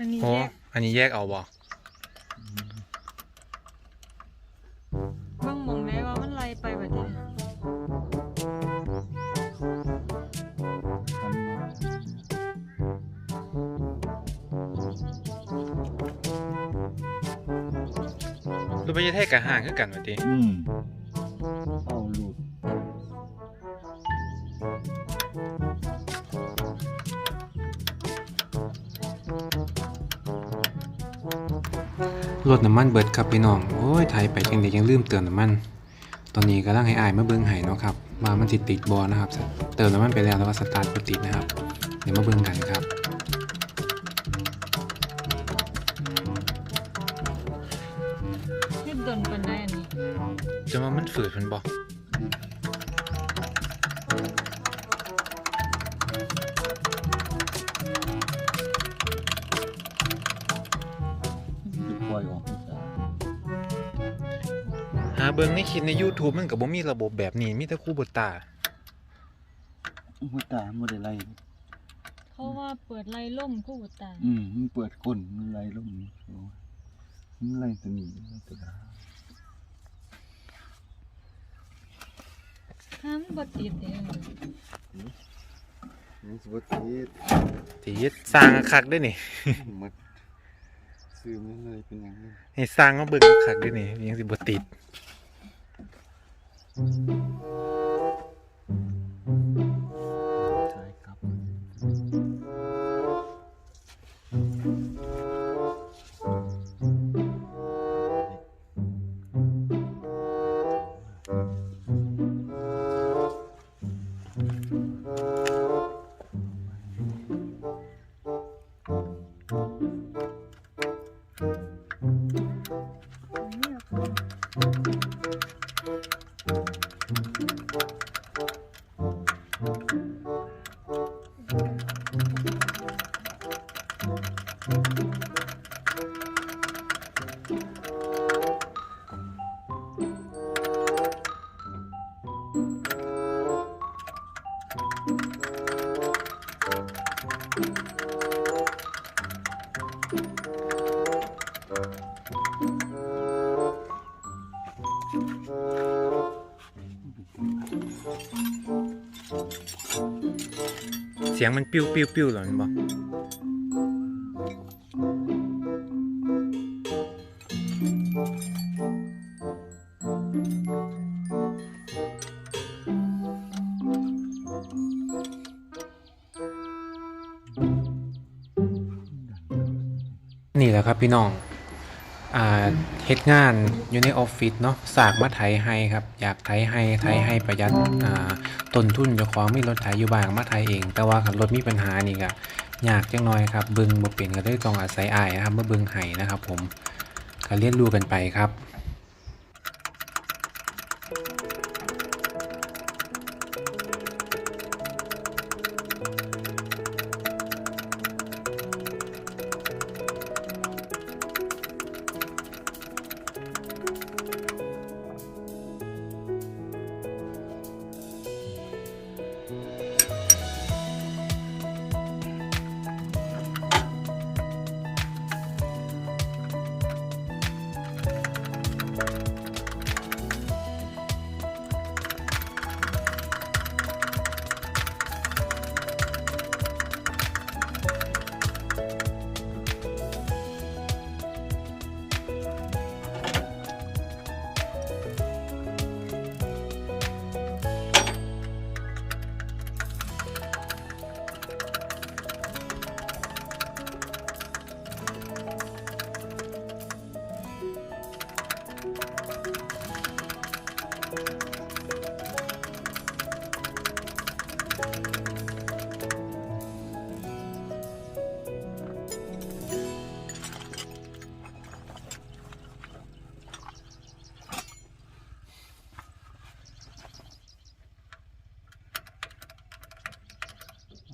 อันนี้โอ้แยกอันนี้แยกเอาบ่เบิ่งหมองได้ว่ามันไล่ไปแบบนี้ทำมารูปประเทศกับห่างคือกันว่าติอืม รถน้ำมันเบิดครับพี่น้อง โอ้ยไทยไปจังไดยังลืมเติมน้ำมัน ตอนนี้กำลังให้อายมาเบิ่งให้เนาะครับว่ามันติดติดบ่นะครับ เติมน้ำมันไปแล้วแล้วว่าสตาร์ทบ่ติดนะครับ เดี๋ยวมาเบิ่งกันครับเฮ็ดดนปานใดอันนี้จะว่ามันฝืดมันบ่ เบิ่งในคลิปใน YouTube มันก็บ่มีระบบแบบนี้มีแต่คู่บตาหัวตาไม่ได้ไล่เพราะว่าเปิดไล่ล่มคู่บุตาอืมมันเปิดก้นมันไล่ลงนี่โอ้ยมันไล่ตัวนี้ไล่ตัวนั้นห้ามนบ่ติดเด้มันสวัสดีติดสร้างคักๆด้วยนี่มัดซื้อมันเลยเป็นอย่างนี้ให้สร้างมาเบิ่งคักๆด้วยนี่ยังสิบ่ติด ใช่ครั บเสียงมันปิ้วปิ้วปิ้วหรอมันบ่นี่แหละครับพี่น้อง อ่าเฮ็ดงานอยู่ในออฟฟิศเนาะสากมาไถให้ครับ อยากไถให้ไถให้ประหยัดอ่าต้นทุนเจ้าของมีรถไถอยู่บ้างมาไถเอง แต่ว่าคันรถมีปัญหานี่ก็ยากจังน้อยครับเบิ่งบ่เป็นก็เลยต้องอาศัยอ้ายนะครับมาเบิ่งให้นะครับผมก็เรียนรู้กันไปครับ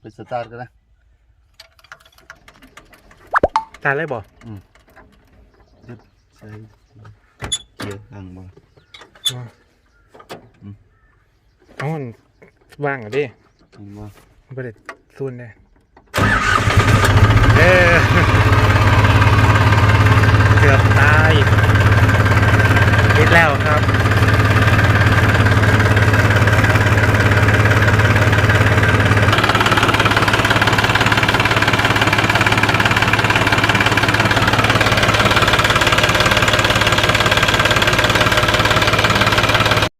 ไปสตาร์ทกันนะ ตาเลยบ่ใช้เกียร์ข้างบ่เอามันว่างอะดิข้างบ่มันบ่ได้ซุนได้เออเฮ็ดแล้วครับ ส